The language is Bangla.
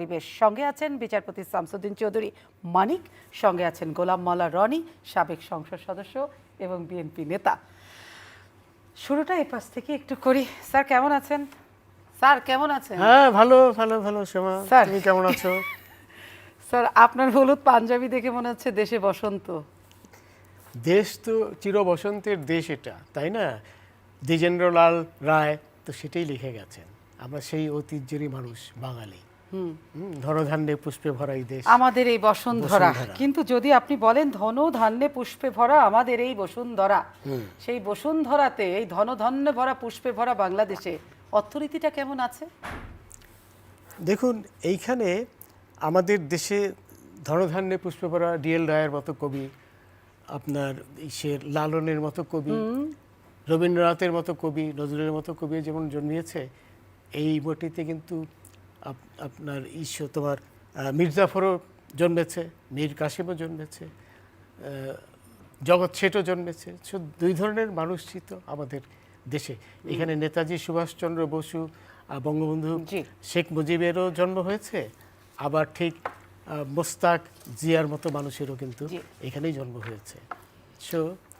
পরিবেশ সঙ্গে আছেন বিচারপতি শামসুদ্দিন চৌধুরী মানিক সঙ্গে আছেন গোলাম মাল্লা রনি সাবেক সংসদ সদস্য এবং বিএনপি নেতা। শুরুটা এ পাশ থেকে একটু করি। স্যার কেমন আছেন? স্যার কেমন আছেন? হ্যাঁ ভালো ভালো ভালো সোমা স্যার। তুমি কেমন আছো? স্যার আপনার হলুদ পাঞ্জাবি দেখে মনে হচ্ছে দেশে বসন্ত। দেশ তো চির বসন্তের দেশ এটা তাই না? দ্বিজেন্দ্রলাল রায় তো সেটাই লিখে গেছেন। আমরা সেই ঐতিহ্যেরই মানুষ বাঙালি। ধনধান্যে পুষ্পে ভরা এই দেশ। আমাদের এই বসুন্ধরা। কিন্তু যদি আপনি বলেন ধন ধান্যে পুষ্পে ভরা আমাদের এই বসুন্ধরা সেই বসুন্ধরাতে এই ধনধান্যে ভরা পুষ্পে ভরা বাংলাদেশে অর্থনীতিটা কেমন আছে? দেখুন এইখানে আমাদের দেশে ধনধান্যে পুষ্পে ভরা ডিএল রায়ের মতো কবি আপনার ইসের লালনের মতো কবি রবীন্দ্রনাথের মতো কবি নজরুলের মতো কবি যেমন জন্মিয়েছে এই বটিতে কিন্তু আপনার ঈশ্বর তোমার মির্জাফরও জন্মেছে মীর কাশিমও জন্মেছে জগৎ শেঠও জন্মেছে। দুই ধরনের মানুষই তো আমাদের দেশে। এখানে নেতাজি সুভাষচন্দ্র বসু বঙ্গবন্ধু শেখ মুজিবেরও জন্ম হয়েছে। আবার ঠিক মোস্তাক জিয়ার মতো মানুষেরও কিন্তু এখানেই জন্ম হয়েছে। সো